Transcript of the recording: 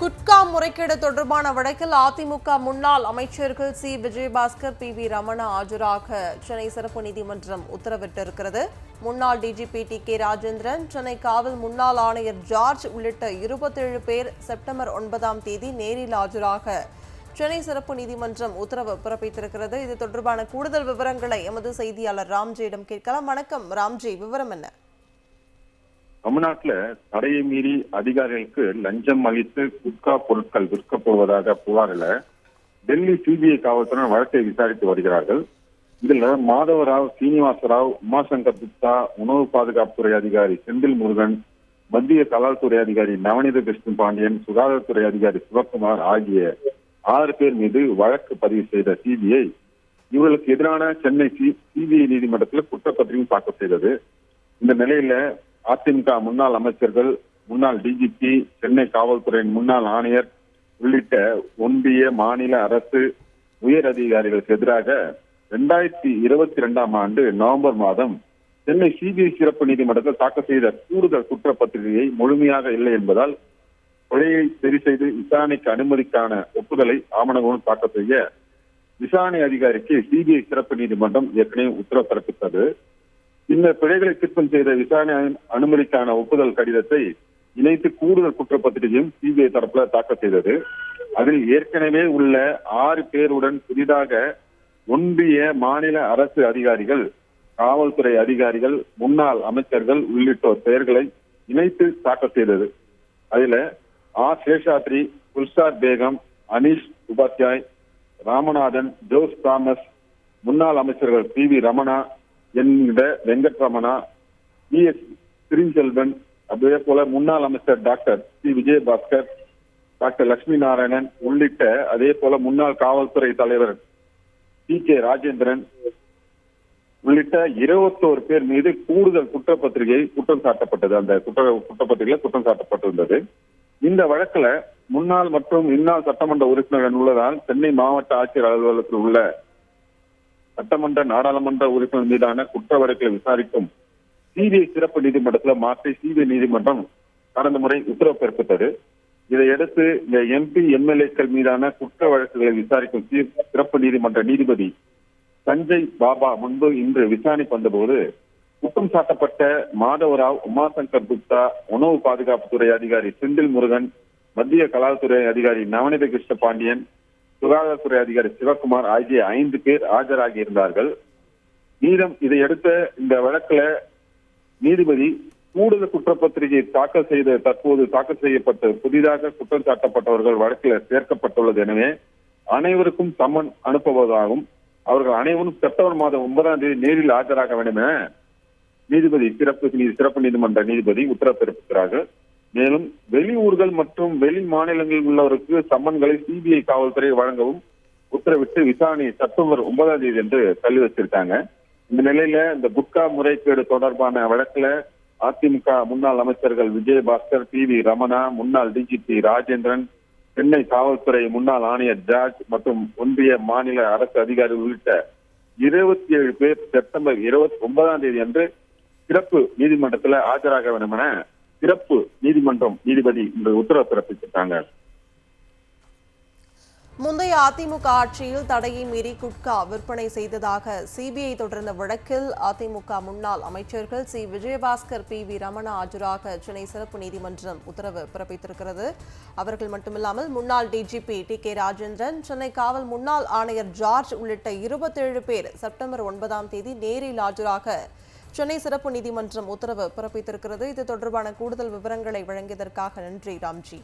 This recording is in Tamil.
குட்கா முறைகேடு தொடர்பான வழக்கில் அதிமுக முன்னாள் அமைச்சர்கள் C. Vijayabaskar P. V. Ramana ஆஜராக சென்னை சிறப்பு நீதிமன்றம் உத்தரவிட்டிருக்கிறது. முன்னாள் DGP T. K. Rajendran Chennai காவல் முன்னாள் ஆணையர் ஜார்ஜ் உள்ளிட்ட இருபத்தேழு பேர் செப்டம்பர் ஒன்பதாம் தேதி நேரில் ஆஜராக சென்னை சிறப்பு நீதிமன்றம் உத்தரவு பிறப்பித்திருக்கிறது. இது தொடர்பான கூடுதல் விவரங்களை எமது செய்தியாளர் ராம்ஜியிடம் கேட்கலாம். வணக்கம். ராம்ஜி விவரம் என்ன? தமிழ்நாட்டுல தடையை மீறி அதிகாரிகளுக்கு லஞ்சம் அளித்து குட்கா பொருட்கள் விற்கப்படுவதாக புகாரில் டெல்லி சிபிஐ காவல்துறை வழக்கை விசாரித்து வருகிறார்கள். இதுல மாதவராவ் சீனிவாசராவ் உமாசங்கர் குப்தா உணவு பாதுகாப்புத்துறை அதிகாரி செந்தில் முருகன் மத்திய கலால்துறை அதிகாரி நவநீத கிருஷ்ணன் பாண்டியன் சுகாதாரத்துறை அதிகாரி சிவக்குமார் ஆகிய ஆறு பேர் மீது வழக்கு பதிவு செய்த சிபிஐ இவர்களுக்கு எதிரான சென்னை சிபிஐ நீதிமன்றத்தில் குற்றப்பத்திரிகை தாக்கல் செய்தது. இந்த நிலையில அதிமுக முன்னாள் அமைச்சர்கள் முன்னாள் டிஜிபி சென்னை காவல்துறையின் முன்னாள் ஆணையர் உள்ளிட்ட ஒன்றிய மாநில அரசு உயர் அதிகாரிகளுக்கு எதிராக இரண்டாயிரத்தி இருபத்தி இரண்டாம் ஆண்டு நவம்பர் மாதம் சென்னை சிபிஐ சிறப்பு நீதிமன்றத்தில் தாக்கல் செய்த கூடுதல் குற்றப்பத்திரிகையை முழுமையாக இல்லை என்பதால் கொலையை சரி செய்து விசாரணைக்கு அனுமதிக்கான ஒப்புதலை ஆவணங்களும் தாக்கல் செய்ய விசாரணை அதிகாரிக்கு சிபிஐ சிறப்பு நீதிமன்றம் ஏற்கனவே உத்தரவு பிறப்பித்தது இந்த பிழைகளை திருத்தம் செய்த விசாரணை அனுமதிக்கான ஒப்புதல் கடிதத்தை இணைத்து கூடுதல் குற்றப்பத்திரிகையும் சிபிஐ தரப்புல தாக்கல் செய்தது. அதில் ஏற்கனவே உள்ள ஆறு பேருடன் புதிதாக ஒன்றிய மாநில அரசு அதிகாரிகள் காவல்துறை அதிகாரிகள் முன்னாள் அமைச்சர்கள் உள்ளிட்டோர் பெயர்களை இணைத்து தாக்கல் செய்தது. அதுல ஆர் சேஷாத்ரி குல்சார் பேகம் அனீஷ் உபாத்யாய் ராமநாதன் ஜோஸ் தாமஸ் முன்னாள் அமைச்சர்கள் பி. வி. ரமணா என்கிற வெங்கட்ரமணா இ எஸ். திருஞ்செல்வன் அதே போல முன்னாள் அமைச்சர் doctor C. Vijayabaskar doctor Lakshmi Narayanan உள்ளிட்ட அதே போல முன்னாள் காவல்துறை தலைவர் பி. கே. ராஜேந்திரன் உள்ளிட்ட இருபத்தோரு பேர் மீது கூடுதல் குற்றப்பத்திரிகை குற்றம் சாட்டப்பட்டது. அந்த குற்ற குற்றப்பத்திரிகையில குற்றம் சாட்டப்பட்டிருந்தது. இந்த வழக்குல முன்னாள் மற்றும் இன்னாள் சட்டமன்ற உறுப்பினர்கள் உள்ளதால் சென்னை மாவட்ட ஆட்சியர் அலுவலகத்தில் உள்ள சட்டமன்ற நாடாளுமன்ற உறுப்பினர் மீதான குற்ற வழக்கை விசாரிக்கும் சிபிஐ சிறப்பு நீதிமன்றத்தில் மாற்றி சிபிஐ நீதிமன்றம் கடந்த முறை உத்தரவு பிறப்பித்தது. இதையடுத்து இந்த எம்பி எம்எல்ஏக்கள் மீதான குற்ற வழக்குகளை விசாரிக்கும் சிறப்பு நீதிமன்ற நீதிபதி சஞ்சய் பாபா முன்பு இன்று விசாரணைக்கு வந்தபோது குற்றம் சாட்டப்பட்ட மாதவராவ் உமாசங்கர் குப்தா உணவு பாதுகாப்புத்துறை அதிகாரி செந்தில் முருகன் மத்திய கலால்துறை அதிகாரி நவநீத கிருஷ்ண பாண்டியன் சுகாதாரத்துறை அதிகாரி சிவகுமார் ஆகிய ஐந்து பேர் ஆஜராகி இருந்தார்கள். மீதம் இதையடுத்த இந்த வழக்குல நீதிபதி கூடுதல் குற்றப்பத்திரிகை தாக்கல் செய்த தற்போது தாக்கல் செய்யப்பட்ட புதிதாக குற்றம் சாட்டப்பட்டவர்கள் வழக்கில் சேர்க்கப்பட்டுள்ளது எனவே அனைவருக்கும் சம்மன் அனுப்புவதாகவும் அவர்கள் அனைவரும் செப்டம்பர் மாதம் ஒன்பதாம் தேதி நேரில் ஆஜராக வேண்டும் என நீதிபதி சிறப்பு சிறப்பு நீதிமன்ற நீதிபதி உத்தரவு பிறப்பிக்கிறார்கள் மேலும் வெளியூர்கள் மற்றும் வெளி மாநிலங்களில் உள்ளவருக்கு சம்மன்களை சிபிஐ காவல்துறை வழங்கவும் உத்தரவிட்டு விசாரணை செப்டம்பர் ஒன்பதாம் தேதி என்று தள்ளி வச்சிருக்காங்க இந்த நிலையில இந்த குட்கா முறைகேடு தொடர்பான வழக்குல அதிமுக முன்னாள் அமைச்சர்கள் விஜயபாஸ்கர் பி வி ரமணா முன்னாள் டிஜிபி ராஜேந்திரன் சென்னை காவல்துறை முன்னாள் ஆணையர் ஜார்ஜ் மற்றும் ஒன்றிய மாநில அரசு அதிகாரி உள்ளிட்ட இருபத்தி ஏழு பேர் செப்டம்பர் இருபத்தி ஒன்பதாம் தேதி அன்று சிறப்பு நீதிமன்றத்தில் ஆஜராக வேண்டும் என சிறப்பு நீதிமன்றம் நீதிபதி இந்த உத்தரவு பிறப்பித்திருக்காங்க முந்தைய அதிமுக ஆட்சியில் தடையை மீறி குட்கா விற்பனை செய்ததாக சிபிஐ தொடர்ந்த வழக்கில் அதிமுக முன்னாள் அமைச்சர்கள் C. Vijayabaskar P. V. Ramana ஆஜராக சென்னை சிறப்பு நீதிமன்றம் உத்தரவு பிறப்பித்திருக்கிறது. அவர்கள் மட்டுமில்லாமல் முன்னாள் DGP T K Rajendran Chennai காவல் முன்னாள் ஆணையர் ஜார்ஜ் உள்ளிட்ட இருபத்தேழு பேர் செப்டம்பர் ஒன்பதாம் தேதி நேரில் ஆஜராக சென்னை சிறப்பு நீதிமன்றம் உத்தரவு பிறப்பித்திருக்கிறது. இது தொடர்பான கூடுதல் விவரங்களை வழங்கியதற்காக நன்றி ராம்ஜி.